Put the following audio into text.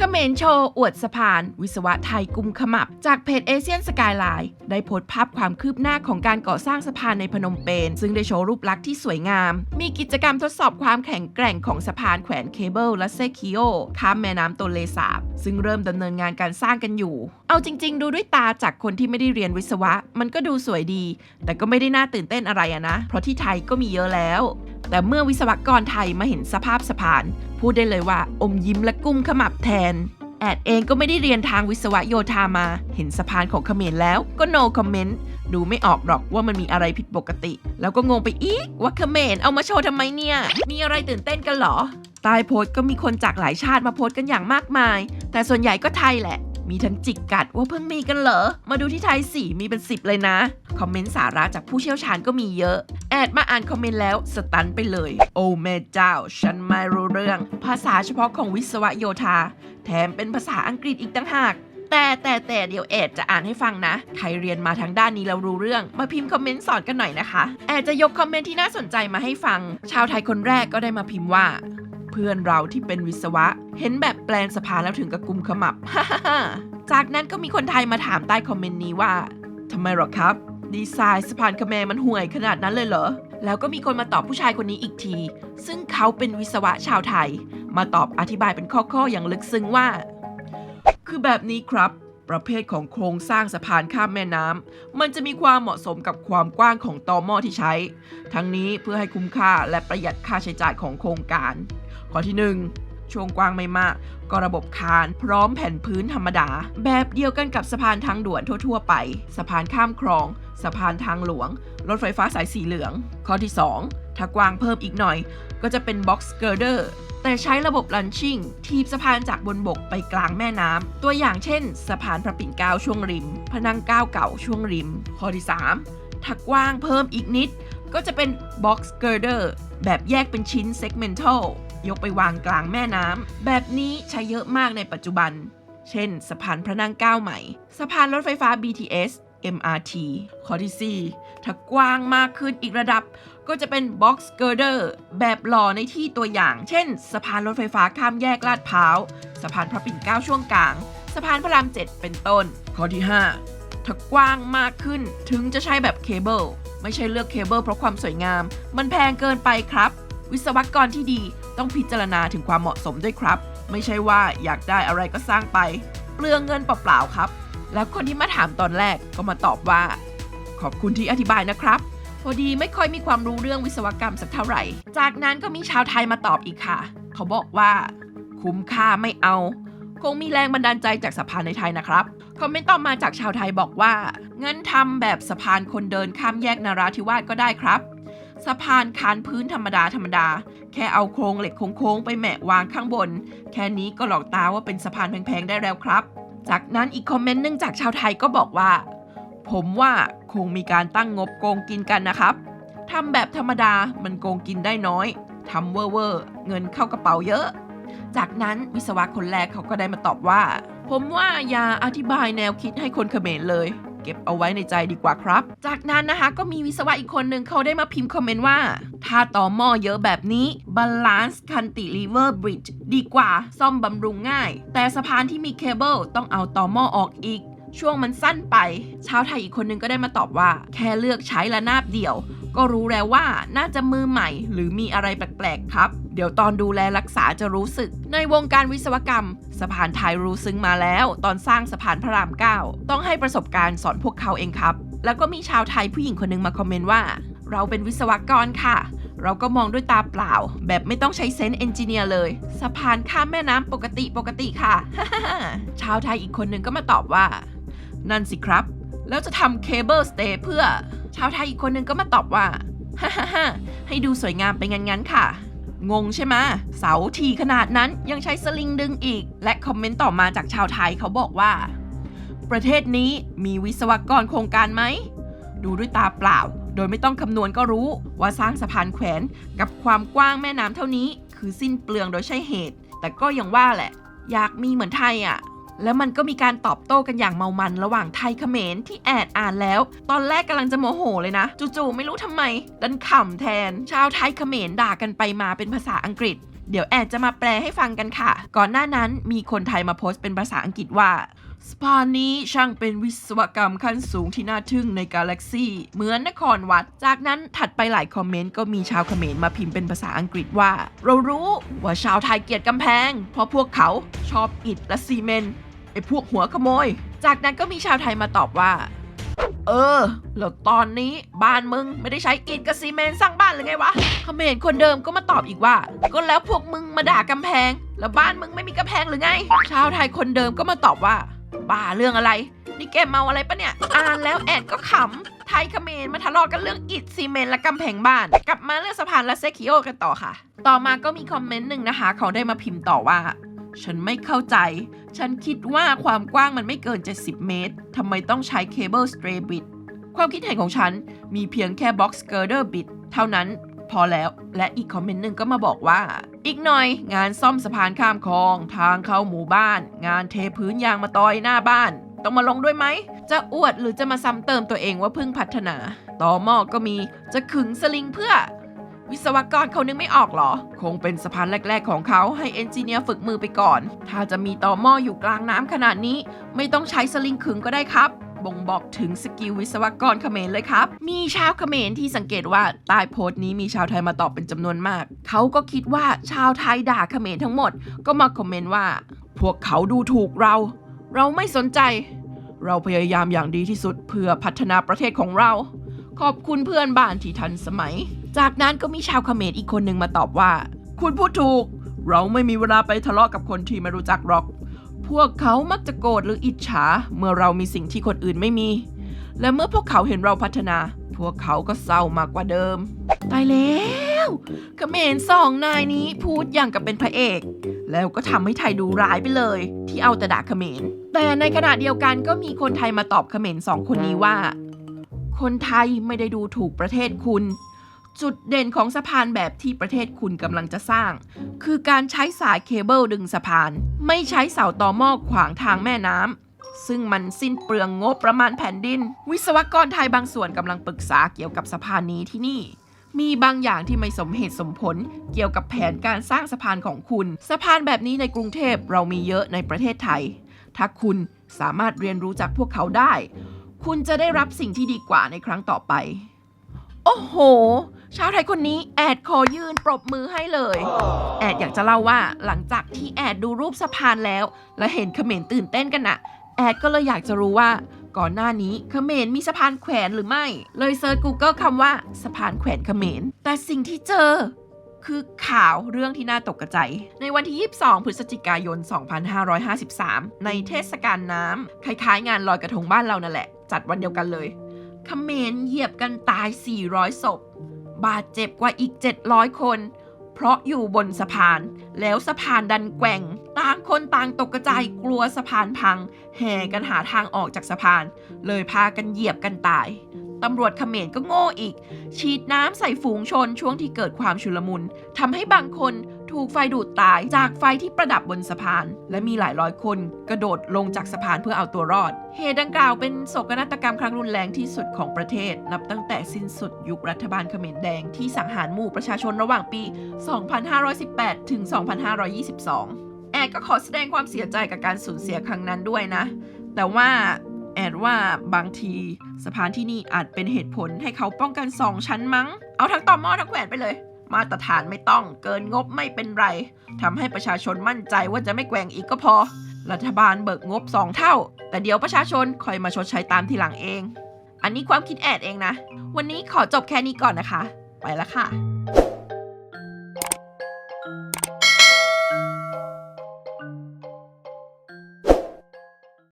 เขมรโชว์อวดสะพาน วิศวะไทยกุมขมับ จากเพจเอเชียนสกายไลน์ได้โพสต์ภาพความคืบหน้าของการก่อสร้างสะพานในพนมเปญซึ่งได้โชว์รูปลักษณ์ที่สวยงาม มีกิจกรรมทดสอบความแข็งแกร่งของสะพานแขวนเคเบิลและเซคิโอข้ามแม่น้ำตนเลสาบ ซึ่งเริ่มดำเนินงานการสร้างกันอยู่ เอาจริง ๆ ดูด้วยตาจากคนที่ไม่ได้เรียนวิศวะ มันก็ดูสวยดี แต่ก็ไม่ได้น่าตื่นเต้นอะไรอะนะ เพราะที่ไทยก็มีเยอะแล้ว แต่เมื่อวิศวกรไทยมาเห็นสภาพสะพาน พูดได้เลยว่าอมยิ้มและกุ้มขมับแทน แอดเองก็ไม่ได้เรียนทางวิศวโยธามา เห็นสะพานของเขมรแล้วก็ no comment ดูไม่ออกหรอกว่ามันมีอะไรผิดปกติ แล้วก็งงไปอีกว่าเขมรเอามาโชว์ทำไมเนี่ย มีอะไรตื่นเต้นกันเหรอใต้โพสก็มีคนจากหลายชาติมาโพสกันอย่างมากมาย แต่ส่วนใหญ่ก็ไทยแหละ มีทั้งจิกกัดว่าเพิ่งมีกันเหรอ มาดูที่ไทยสี่มีเป็นสิบเลยนะ คอมเมนต์สาระจากผู้เชี่ยวชาญก็มีเยอะ แอดมาอ่านคอมเมนต์แล้วสตันไปเลย โอ้แม่เจ้า ฉันไม่รู้เรื่อง ภาษาเฉพาะของวิศวะโยธา แถมเป็นภาษาอังกฤษอีกต่างหากแต่แต่แต่เดี๋ยวแอดจะอ่านให้ฟังนะ ใครเรียนมาทางด้านนี้แล้วรู้เรื่อง มาพิมพ์คอมเมนต์สอนกันหน่อยนะคะ แอดจะยกคอมเมนต์ที่น่าสนใจมาให้ฟัง ชาวไทยคนแรกก็ได้มาพิมพ์ว่า พื่อนเราที่เป็นวิศวะ เห็นแบบแปลนสะพานแล้วถึงกับกุมขมับ จากนั้นก็มีคนไทยมาถามใต้คอมเมนต์นี้ว่าทำไมหรอครับ ดีไซน์สะพานคแมมันห่วยขนาดนั้นเลยเหรอ แล้วก็มีคนมาตอบผู้ชายคนนี้อีกที ซึ่งเขาเป็นวิศวะชาวไทย มาตอบอธิบายเป็นข้อๆอย่างลึกซึ้งว่า คือแบบนี้ครับประเภทของโครงสร้างสะพานข้ามแม่น้ำ มันจะมีความเหมาะสมกับความกว้างของตอหม้อที่ใช้ ทั้งนี้เพื่อให้คุ้มค่าและประหยัดค่าใช้จ่ายของโครงการ ข้อที่ 1 ช่วงกว้างไม่มาก ก็ระบบคานพร้อมแผ่นพื้นธรรมดา แบบเดียวกันกับสะพานทางด่วนทั่ว ๆ ไป สะพานข้ามคลอง สะพานทางหลวง รถไฟฟ้าสายสีเหลือง ข้อที่ 2 ถ้ากว้างเพิ่มอีกหน่อย ก็จะเป็นบ็อกซ์เกอร์เดอร์แต่ใช้ระบบลันชิ่งทีบสะพานจากบนบกไปกลางแม่น้ำ ตัวอย่างเช่น สะพานพระปิ่นเกล้าช่วงริม พนังเกล้าเก่าช่วงริม ข้อที่ 3 ถ้ากว้างเพิ่มอีกนิด ก็จะเป็น box girder แบบแยกเป็นชิ้น segmental ยกไปวางกลางแม่น้ำ แบบนี้ใช้เยอะมากในปัจจุบัน เช่น สะพานพระนั่งเก้าใหม่ สะพานรถไฟฟ้า BTS MRT ข้อที่ 4 ถ้ากว้างมากขึ้นอีกระดับ ก็จะเป็น box girder แบบหล่อในที่ตัวอย่าง เช่น สะพานรถไฟฟ้าข้ามแยกลาดพร้าว สะพานพระปิ่นเกล้าช่วงกลาง สะพานพระราม 7 เป็นต้น ข้อที่ 5 ถ้ากว้างมากขึ้นถึงจะใช้แบบเคเบิลไม่ใช่เลือกเคเบิลเพราะความสวยงาม มันแพงเกินไปครับ วิศวกรที่ดีต้องพิจารณาถึงความเหมาะสมด้วยครับ ไม่ใช่ว่าอยากได้อะไรก็สร้างไปเปลืองเงินเปล่าๆครับ แล้วคนที่มาถามตอนแรกก็มาตอบว่า ขอบคุณที่อธิบายนะครับ พอดีไม่ค่อยมีความรู้เรื่องวิศวกรรมสักเท่าไหร่ จากนั้นก็มีชาวไทยมาตอบอีกค่ะ เขาบอกว่า คุ้มค่าไม่เอา คงมีแรงบันดาลใจจากสะพานในไทยนะครับคอมเมนต์ต่อมาจากชาวไทยบอกว่างั้นทำแบบสะพานคนเดินข้ามแยกนาราธิวาสก็ได้ครับ สะพานคานพื้นธรรมดาธรรมดา แค่เอาโครงเหล็กโค้งๆไปแหมะวางข้างบน แค่นี้ก็หลอกตาว่าเป็นสะพานแพงๆได้แล้วครับ จากนั้นอีกคอมเมนต์นึ่งจากชาวไทยก็บอกว่า ผมว่าคงมีการตั้งงบโกงกินกันนะครับทำแบบธรรมดามันโกงกินได้น้อยทำเวอร์เวอร์เงินเข้ากระเป๋าเยอะ จากนั้นวิศวะคนแรกเขาก็ได้มาตอบว่า ผมว่าอย่าอธิบายแนวคิดให้คนเขมรเลย เก็บเอาไว้ในใจดีกว่าครับ จากนั้นนะคะก็มีวิศวะอีกคนหนึ่งเขาได้มาพิมพ์คอมเมนต์ว่า ถ้าต่อหม้อเยอะแบบนี้บาลานซ์คันติลิเวอร์บริดจ์ดีกว่าซ่อมบำรุงง่าย แต่สะพานที่มีเคเบิลต้องเอาต่อหม้อออกอีก ช่วงมันสั้นไป ชาวไทยอีกคนนึงก็ได้มาตอบว่า แค่เลือกใช้ระนาบเดี่ยว ก็รู้แล้วว่าน่าจะมือใหม่ หรือมีอะไรแปลกๆครับ เดี๋ยวตอนดูแลรักษาจะรู้สึก ในวงการวิศวกรรม สะพานไทยรู้ซึ้งมาแล้ว ตอนสร้างสะพานพระราม9ต้องให้ประสบการณ์สอนพวกเขาเองครับ แล้วก็มีชาวไทยผู้หญิงคนนึงมาคอมเมนต์ว่า เราเป็นวิศวกรค่ะเราก็มองด้วยตาเปล่า แบบไม่ต้องใช้เซนส์เอนจิเนียร์เลย สะพานข้ามแม่น้ำปกติปกติค่ะ ชาวไทยอีกคนหนึ่งก็มาตอบว่า นั่นสิครับ แล้วจะทำเคเบิลสเตย์เพื่อ ชาวไทยอีกคนหนึ่งก็มาตอบว่าฮ่า ฮ่าฮ่าให้ดูสวยงามไปงั้นๆค่ะ งงใช่ไหมเสาทีขนาดนั้นยังใช้สลิงดึงอีก และคอมเมนต์ต่อมาจากชาวไทยเขาบอกว่า ประเทศนี้มีวิศวกรโครงการไหม ดูด้วยตาเปล่า โดยไม่ต้องคำนวณก็รู้ว่าสร้างสะพานแขวนกับความกว้างแม่น้ำเท่านี้ คือสิ้นเปลืองโดยใช่เหตุ แต่ก็ยังว่าแหละ อยากมีเหมือนไทยอะ แล้วมันก็มีการตอบโต้กันอย่างเมามันระหว่างไทยเขมรที่แอดอ่านแล้ว ตอนแรกกำลังจะโมโหเลยนะ จู่ๆไม่รู้ทำไม ดันขำแทน ชาวไทยเขมรด่ากันไปมาเป็นภาษาอังกฤษ เดี๋ยวแอดจะมาแปลให้ฟังกันค่ะ ก่อนหน้านั้นมีคนไทยมาโพสต์เป็นภาษาอังกฤษว่าสะพานนี้ช่างเป็นวิศวกรรมขั้นสูงที่น่าทึ่งในกาแล็กซี่ เหมือนนครวัด จากนั้นถัดไปหลายคอมเมนต์ก็มีชาวเขมรมาพิมพ์เป็นภาษาอังกฤษว่า เรารู้ว่าชาวไทยเกลียดกำแพง เพราะพวกเขาชอบอิฐและซีเมนต์ อ้พวกหัวขโมย จากนั้นก็มีชาวไทยมาตอบว่า เออ แล้วตอนนี้บ้านมึงไม่ได้ใช้อิฐกับซีเมนต์สร้างบ้านหรือไงวะเขมรคนเดิมก็มาตอบอีกว่า ก็แล้วพวกมึงมาด่ากำแพง แล้วบ้านมึงไม่มีกำแพงหรือไง ชาวไทยคนเดิมก็มาตอบว่า บ้าเรื่องอะไร นี่แกเมาอะไรปะเนี่ย อ่านแล้วแอดก็ขำ ไทยเขมรมาทะเลาะกันเรื่องอิฐซีเมนต์และกำแพงบ้าน กลับมาเรื่องสะพานและเซคิโอกันต่อค่ะ ต่อมาก็มีคอมเมนต์หนึ่งนะคะ เขาได้มาพิมพ์ต่อว่า ฉันไม่เข้าใจ ฉันคิดว่าความกว้างมันไม่เกิน 70 เมตร ทำไมต้องใช้เคเบิลสเตรบิดความคิดเห็นของฉันมีเพียงแค่บ็อกซ์เกอร์เดอร์บิดเท่านั้นพอแล้ว และอีกคอมเมนต์หนึ่งก็มาบอกว่า อีกหน่อยงานซ่อมสะพานข้ามคลอง ทางเข้าหมู่บ้าน งานเทพื้นยางมาตอยหน้าบ้าน ต้องมาลงด้วยไหม จะอวดหรือจะมาซ้ำเติมตัวเองว่าเพิ่งพัฒนา ต่อหม้อก็มี จะขึงสลิงเพื่อ วิศวกรเขานึกไม่ออกเหรอ คงเป็นสะพานแรก ๆ ของเขาให้เอนจิเนียร์ฝึกมือไปก่อน ถ้าจะมีต่อหม้ออยู่กลางน้ำขนาดนี้ ไม่ต้องใช้สลิงขึงก็ได้ครับ บ่งบอกถึงสกิลวิศวกรเขมรเลยครับ มีชาวเขมรที่สังเกตว่าใต้โพสต์นี้มีชาวไทยมาตอบเป็นจำนวนมาก เขาก็คิดว่าชาวไทยด่าเขมรทั้งหมด ก็มาคอมเมนต์ว่า พวกเขาดูถูกเรา เราไม่สนใจ เราพยายามอย่างดีที่สุดเพื่อพัฒนาประเทศของเรา ขอบคุณเพื่อนบ้านที่ทันสมัย จากนั้นก็มีชาวเขมรอีกคนหนึ่งมาตอบว่า คุณพูดถูก เราไม่มีเวลาไปทะเลาะกับคนที่ไม่รู้จักหรอก พวกเขามักจะโกรธหรืออิจฉา เมื่อเรามีสิ่งที่คนอื่นไม่มี และเมื่อพวกเขาเห็นเราพัฒนา พวกเขาก็เศร้ามากกว่าเดิมตายแล้วเขมรสองนายนี้พูดอย่างกับเป็นพระเอก แล้วก็ทำให้ไทยดูร้ายไปเลย ที่เอาแต่ด่าเขมรแต่ในขณะเดียวกันก็มีคนไทยมาตอบเขมรสองคนนี้ว่า คนไทยไม่ได้ดูถูกประเทศคุณ จุดเด่นของสะพานแบบที่ประเทศคุณกำลังจะสร้าง คือการใช้สายเคเบิลดึงสะพาน ไม่ใช้เสาต่อหม้อขวางทางแม่น้ำซึ่งมันสิ้นเปลืองงบประมาณแผ่นดิน วิศวกรไทยบางส่วนกำลังปรึกษาเกี่ยวกับสะพานนี้ที่นี่ มีบางอย่างที่ไม่สมเหตุสมผล เกี่ยวกับแผนการสร้างสะพานของคุณ สะพานแบบนี้ในกรุงเทพเรามีเยอะในประเทศไทย ถ้าคุณสามารถเรียนรู้จากพวกเขาได้ คุณจะได้รับสิ่งที่ดีกว่าในครั้งต่อไป โอ้โห ชาวไทยคนนี้แอดขอยืนปรบมือให้เลย แอดอยากจะเล่าว่าหลังจากที่แอดดูรูปสะพานแล้ว และเห็นเขมรตื่นเต้นกันน่ะ แอดก็เลยอยากจะรู้ว่า ก่อนหน้านี้เขมรมีสะพานแขวนหรือไม่ เลยเซิร์ช Google คำว่าสะพานแขวนเขมร แต่สิ่งที่เจอคือข่าวเรื่องที่น่าตกใจ ในวันที่ 22 พฤศจิกายน 2553 ในเทศกาลน้ำคล้ายๆ งานลอยกระทงบ้านเรานั่นแหละ จัดวันเดียวกันเลยเขมรเหยียบกันตาย 400 ศพ บาดเจ็บกว่าอีก 700 คน เพราะอยู่บนสะพาน แล้วสะพานดันแกว่ง ต่างคนต่างตกกระจายกลัวสะพานพัง แห่กันหาทางออกจากสะพาน เลยพากันเหยียบกันตายตำรวจเขมรก็โง่อีก ฉีดน้ำใส่ฝูงชนช่วงที่เกิดความชุลมุนทำให้บางคน ถูกไฟดูดตายจากไฟที่ประดับบนสะพาน และมีหลายร้อยคนกระโดดลงจากสะพานเพื่อเอาตัวรอด เหตุดังกล่าวเป็นโศกนาฏกรรมครั้งรุนแรงที่สุดของประเทศ นับตั้งแต่สิ้นสุดยุครัฐบาลเขมรแดงที่สังหารหมู่ประชาชนระหว่างปี 2518 ถึง 2522 แอดก็ขอแสดงความเสียใจกับการสูญเสียครั้งนั้นด้วยนะ แต่ว่าแอดว่าบางทีสะพานที่นี่อาจเป็นเหตุผลให้เขาป้องกันสองชั้นมั้ง เอาทั้งต่อหม้อทั้งแขวนไปเลย มาตรฐานไม่ต้อง เกินงบไม่เป็นไรทำให้ประชาชนมั่นใจว่าจะไม่แกว่งอีกก็พอ รัฐบาลเบิกงบสองเท่า แต่เดี๋ยวประชาชนคอยมาชดใช้ตามทีหลังเอง อันนี้ความคิดแอดเองนะ วันนี้ขอจบแค่นี้ก่อนนะคะ ไปละค่ะ